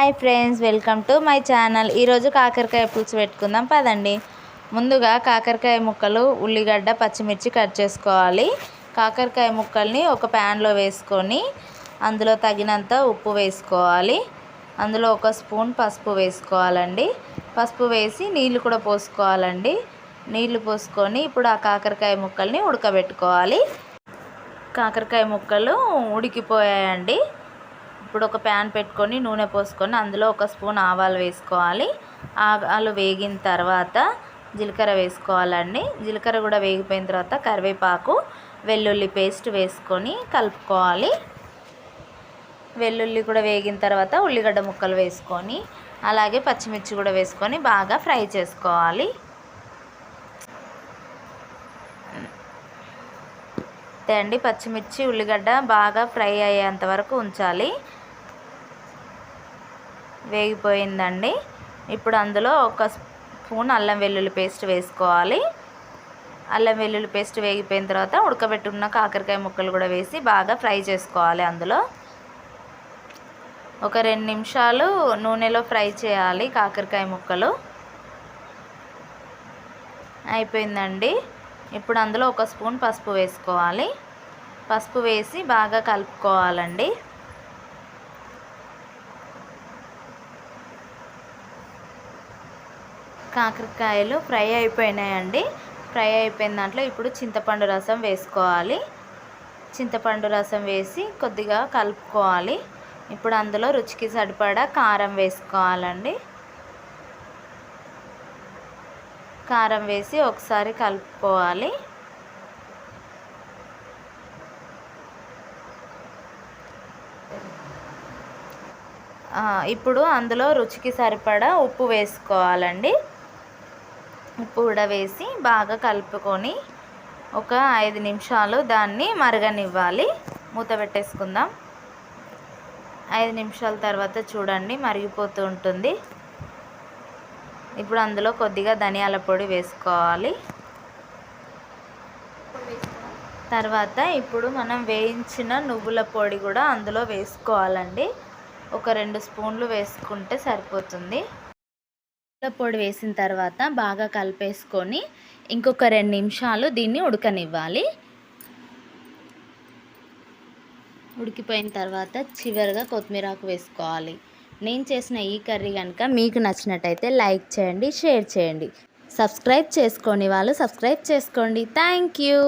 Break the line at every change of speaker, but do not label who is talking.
Hi friends welcome to my channel. ఈరోజు కాకరకాయ పులుసు పెట్టుకుందాం. పదండి. ముందుగా కాకరకాయ ముక్కలు ఉల్లిగడ్డ పచ్చిమిర్చి కట్ చేసుకోవాలి. కాకరకాయ ముక్కల్ని ఒక ప్యాన్లో వేసుకొని అందులో తగినంత ఉప్పు వేసుకోవాలి. అందులో ఒక స్పూన్ పసుపు వేసుకోవాలండి. పసుపు వేసి నీళ్ళు కూడా పోసుకోవాలండి. నీళ్ళు పోసుకొని ఇప్పుడు ఆ కాకరకాయ ముక్కల్ని ఉడకబెట్టుకోవాలి. కాకరకాయ ముక్కలు ఉడికిపోయాయండి. ఇప్పుడు ఒక ప్యాన్ పెట్టుకొని నూనె పోసుకొని అందులో ఒక స్పూన్ ఆవాలు వేసుకోవాలి. ఆవాలు వేగిన తర్వాత జీలకర్ర వేసుకోవాలండి. జీలకర్ర కూడా వేగిపోయిన తర్వాత కరివేపాకు వెల్లుల్లి పేస్ట్ వేసుకొని కలుపుకోవాలి. వెల్లుల్లి కూడా వేగిన తర్వాత ఉల్లిగడ్డ ముక్కలు వేసుకొని అలాగే పచ్చిమిర్చి కూడా వేసుకొని బాగా ఫ్రై చేసుకోవాలి. అంతే అండి పచ్చిమిర్చి ఉల్లిగడ్డ బాగా ఫ్రై అయ్యేంత వరకు ఉంచాలి. వేగిపోయిందండి. ఇప్పుడు అందులో ఒక స్పూన్ అల్లం వెల్లుల్లి పేస్ట్ వేసుకోవాలి. అల్లం వెల్లుల్లి పేస్ట్ వేగిపోయిన తర్వాత ఉడకబెట్టుకున్న కాకరకాయ ముక్కలు కూడా వేసి బాగా ఫ్రై చేసుకోవాలి అందులో. ఒక రెండు నిమిషాలు నూనెలో ఫ్రై చేయాలి కాకరకాయ ముక్కలు. అయిపోయిందండి. ఇప్పుడు అందులో ఒక స్పూన్ పసుపు వేసుకోవాలి. పసుపు వేసి బాగా కలుపుకోవాలండి. కాకరకాయలు ఫ్రై అయిపోయినాయండి. ఫ్రై అయిపోయిన దాంట్లో ఇప్పుడు చింతపండు రసం వేసుకోవాలి. చింతపండు రసం వేసి కొద్దిగా కలుపుకోవాలి. ఇప్పుడు అందులో రుచికి సరిపడా కారం వేసుకోవాలండి. కారం వేసి ఒకసారి కలుపుకోవాలి. ఇప్పుడు అందులో రుచికి సరిపడా ఉప్పు వేసుకోవాలండి. ఉప్పు కూడా వేసి బాగా కలుపుకొని ఒక ఐదు నిమిషాలు దాన్ని మరగనివ్వాలి. మూత పెట్టేసుకుందాం. ఐదు నిమిషాల తర్వాత చూడండి మరిగిపోతూ ఉంటుంది. ఇప్పుడు అందులో కొద్దిగా ధనియాల పొడి వేసుకోవాలి. తర్వాత ఇప్పుడు మనం వేయించిన నువ్వుల పొడి కూడా అందులో వేసుకోవాలండి. ఒక రెండు స్పూన్లు వేసుకుంటే సరిపోతుంది. పొడి వేసిన తర్వాత బాగా కలిపేసుకొని ఇంకొక రెండు నిమిషాలు దీన్ని ఉడకనివ్వాలి. ఉడికిపోయిన తర్వాత చివరిగా కొత్తిమీరాకు వేసుకోవాలి. నేను చేసిన ఈ కర్రీ కనుక మీకు నచ్చినట్టయితే లైక్ చేయండి షేర్ చేయండి. సబ్స్క్రైబ్ చేసుకోని వాళ్ళు సబ్స్క్రైబ్ చేసుకోండి. Thank you.